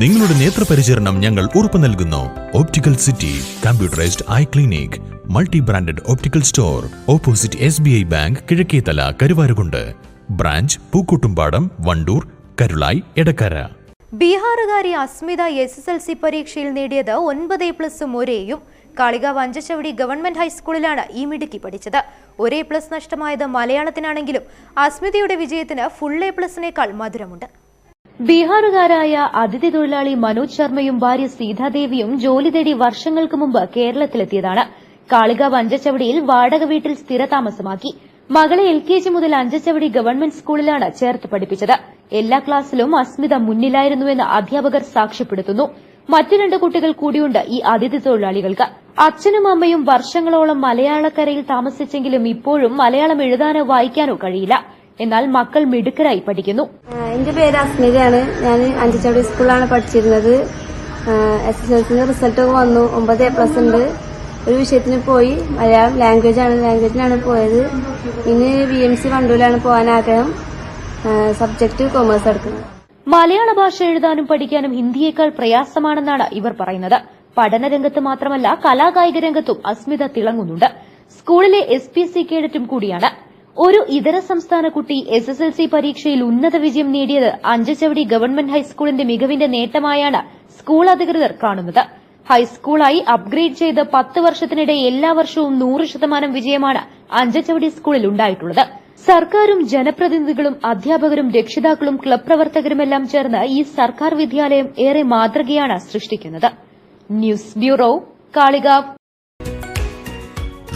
നിങ്ങളുടെ നേത്രപരിചരണം ഞങ്ങൾ ഉറപ്പു നൽകുന്നു. Optical city computerised eye clinic multi branded optical store opposite S B I bank Kizhakkethala Karuvarakundu branch Pookkottumpadam Wandoor Karulai Edakkara ബീഹാറുകാരി Asmita S S L C പരീക്ഷയിൽ നേടിയത് ഒൻപത് A പ്ലസും ഒരേയും കാളിക വഞ്ചശവടി government ഹൈസ്കൂളിലാണ് ഈ മിടുക്കി പഠിച്ചത്. ഒരേ പ്ലസ് നഷ്ടമായത് മലയാളത്തിനാണെങ്കിലും അസ്മിതയുടെ വിജയത്തിന് ഫുൾ എ പ്ലസിനേക്കാൾ മധുരമുണ്ട്. ബീഹാറുകാരായ അതിഥി തൊഴിലാളി മനോജ് ശർമ്മയും ഭാര്യ സീതാദേവിയും ജോലി തേടി വർഷങ്ങൾക്ക് മുമ്പ് കേരളത്തിലെത്തിയതാണ്. കാളിക അഞ്ചച്ചവടിയിൽ വാടക വീട്ടിൽ സ്ഥിരതാമസമാക്കി. മകളെ എൽ കെ ജി മുതൽ അഞ്ചച്ചവടി ഗവൺമെന്റ് സ്കൂളിലാണ് ചേർത്ത് പഠിപ്പിച്ചത്. എല്ലാ ക്ലാസ്സിലും അസ്മിത മുന്നിലായിരുന്നുവെന്ന് അധ്യാപകർ സാക്ഷ്യപ്പെടുത്തുന്നു. മറ്റു രണ്ട് കുട്ടികൾ കൂടിയുണ്ട് ഈ അതിഥി തൊഴിലാളികൾക്ക്. അച്ഛനും അമ്മയും വർഷങ്ങളോളം മലയാളക്കരയിൽ താമസിച്ചെങ്കിലും ഇപ്പോഴും മലയാളം എഴുതാനോ വായിക്കാനോ കഴിയില്ല. എന്നാൽ മക്കൾ മിടുക്കരായി പഠിക്കുന്നു. എന്റെ പേര് അസ്മിതയാണ്. ഞാൻ അഞ്ചച്ചവടി സ്കൂളിലാണ് പഠിച്ചിരുന്നത്. എസ് എസ് എൽ സിന്റെ റിസൾട്ട് വന്നു. ഒമ്പത് എ പ്ലസ് ഉണ്ട്. ഒരു വിഷയത്തിന് പോയി. മലയാളം ലാംഗ്വേജ് ആണ്. ലാംഗ്വേജിനാണ് പോയത്. ഇനി ബി എം സി വണ്ടൂരിലാണ് പോകാൻ ആഗ്രഹം. സബ്ജക്ട് കൊമേഴ്സ് എടുക്കുന്നത് മലയാള ഭാഷ എഴുതാനും പഠിക്കാനും ഹിന്ദിയേക്കാൾ പ്രയാസമാണെന്നാണ് ഇവർ പറയുന്നത്. പഠനരംഗത്ത് മാത്രമല്ല കലാകായിക രംഗത്തും അസ്മിത തിളങ്ങുന്നുണ്ട്. സ്കൂളിലെ എസ് പി സി കേഡറ്റും കൂടിയാണ്. ഒരു ഇതര സംസ്ഥാന കുട്ടി എസ് എസ് എൽ സി പരീക്ഷയിൽ ഉന്നത വിജയം നേടിയത് അഞ്ചച്ചവടി ഗവൺമെന്റ് ഹൈസ്കൂളിന്റെ മികവിന്റെ നേട്ടമായാണ് സ്കൂൾ അധികൃതർ കാണുന്നത്. ഹൈസ്കൂളായി അപ്ഗ്രേഡ് ചെയ്ത് പത്ത് വർഷത്തിനിടെ എല്ലാ വർഷവും നൂറ് ശതമാനം വിജയമാണ് അഞ്ചച്ചവടി സ്കൂളിൽ ഉണ്ടായിട്ടുള്ളത്. സർക്കാരും ജനപ്രതിനിധികളും അധ്യാപകരും രക്ഷിതാക്കളും ക്ലബ് പ്രവർത്തകരുമെല്ലാം ചേർന്ന് ഈ സർക്കാർ വിദ്യാലയം ഏറെ മാതൃകയാണ് സൃഷ്ടിക്കുന്നത്. News bureau Kalikavu.